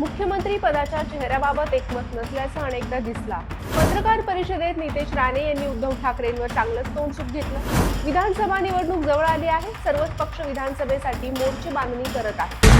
मुख्यमंत्री पदाच्या चेहऱ्याबाबत एकमत नसल्याचं अनेकदा दिसला. पत्रकार परिषदेत नितेश राणे यांनी उद्धव ठाकरेंवर चांगलंच तोंडसुख घेतलं. विधानसभा निवडणूक जवळ आली आहे. सर्वच पक्ष विधानसभेसाठी मोर्चे बांधणी करत आहेत.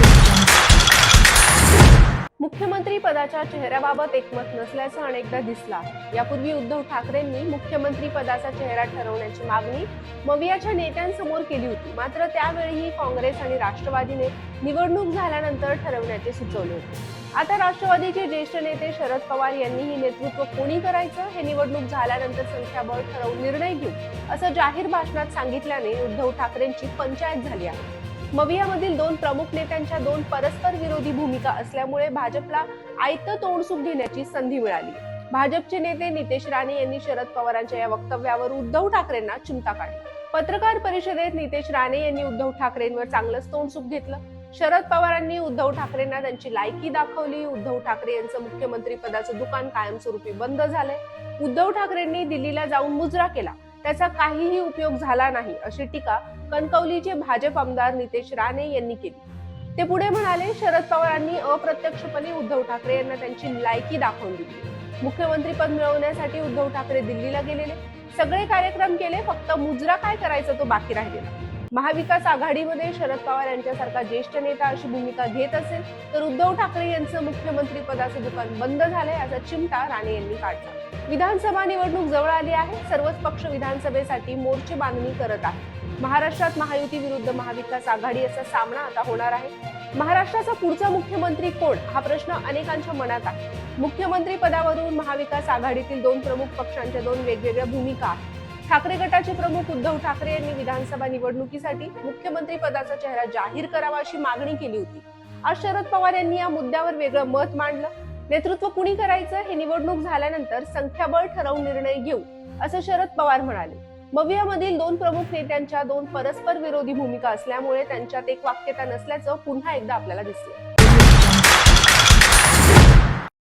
मुख्यमंत्री पदाच्या चेहऱ्याबाबत एकमत नसल्याचं अनेकदा दिसला. यापूर्वी उद्धव ठाकरेंनी मुख्यमंत्री पदाचा चेहरा ठरवण्याची मागणी मवियाच्या नेत्यांसमोर केली होती. मात्र त्यावेळीही काँग्रेस आणि राष्ट्रवादीने निवडणूक झाल्यानंतर ठरवण्याचे सुचवले होते. आता राष्ट्रवादीचे ज्येष्ठ नेते शरद पवार यांनीही नेतृत्व कोणी करायचं? हे निवडणूक झाल्यानंतर संख्याबळ ठरवून निर्णय घेऊ असं जाहीर भाषणात सांगितल्याने उद्धव ठाकरेंची पंचायत झाली आहे. मवियामधील दोन प्रमुख नेत्यांच्या दोन परस्पर विरोधी भूमिका असल्यामुळे भाजपला आयतं तोंडसुख घेण्याची संधी मिळाली. भाजपचे नेते नितेश राणे यांनी शरद पवारांच्या या वक्तव्यावर उद्धव ठाकरेंना चिंता काढली. पत्रकार परिषदेत नितेश राणे यांनी उद्धव ठाकरेंवर चांगलंच तोंडसुख घेतलं. शरद पवारांनी उद्धव ठाकरेंना त्यांची लायकी दाखवली. उद्धव ठाकरे यांचं मुख्यमंत्री पदाचं दुकान कायमस्वरूपी बंद झालंय. उद्धव ठाकरेंनी दिल्लीला जाऊन मुजरा केला. त्याचा काहीही उपयोग झाला नाही अशी टीका कणकवलीचे भाजप आमदार नितेश राणे यांनी केली. ते पुढे म्हणाले शरद पवारांनी अप्रत्यक्षपणे उद्धव ठाकरे यांना त्यांची लायकी दाखवून दिली. मुख्यमंत्री पद मिळवण्यासाठी उद्धव ठाकरे दिल्लीला गेलेले. सगळे कार्यक्रम केले फक्त मुजरा काय करायचा तो बाकी राहिलेला. महाविकास आघाडीमध्ये शरद पवार यांच्यासारखा ज्येष्ठ नेता अशी भूमिका घेत असेल तर उद्धव ठाकरे यांचं मुख्यमंत्री पदाचं दुकान बंद झालंय असा चिमटा राणे यांनी काढला. विधानसभा निवडणूक जवळ आली आहे सर्वच पक्ष विधानसभेसाठी मोर्चे बांधणी करत आहे महाराष्ट्रात महायुती विरुद्ध महाविकास आघाडी असा सामना आता होणार आहे. महाराष्ट्राचा पुढचा मुख्यमंत्री कोण हा प्रश्न अनेकांच्या मनात आहे. मुख्यमंत्री पदावरून महाविकास आघाडीतील दोन प्रमुख पक्षांच्या दोन वेगवेगळ्या भूमिका आहेत. ठाकरे गटाचे प्रमुख उद्धव ठाकरे यांनी विधानसभा निवडणुकीसाठी मुख्यमंत्री पदाचा चेहरा जाहीर करावा अशी मागणी केली होती. आज शरद पवार यांनी या मुद्द्यावर वेगळं मत मांडलं. नेतृत्व कुणी करायचं हे निवडणूक झाल्यानंतर संख्याबळ ठरवून निर्णय घेऊ असं शरद पवार म्हणाले. मवियामधील दोन प्रमुख नेत्यांच्या दोन परस्पर विरोधी भूमिका असल्यामुळे त्यांच्यात एक वाक्यता नसल्याचं पुन्हा एकदा आपल्याला दिसलं.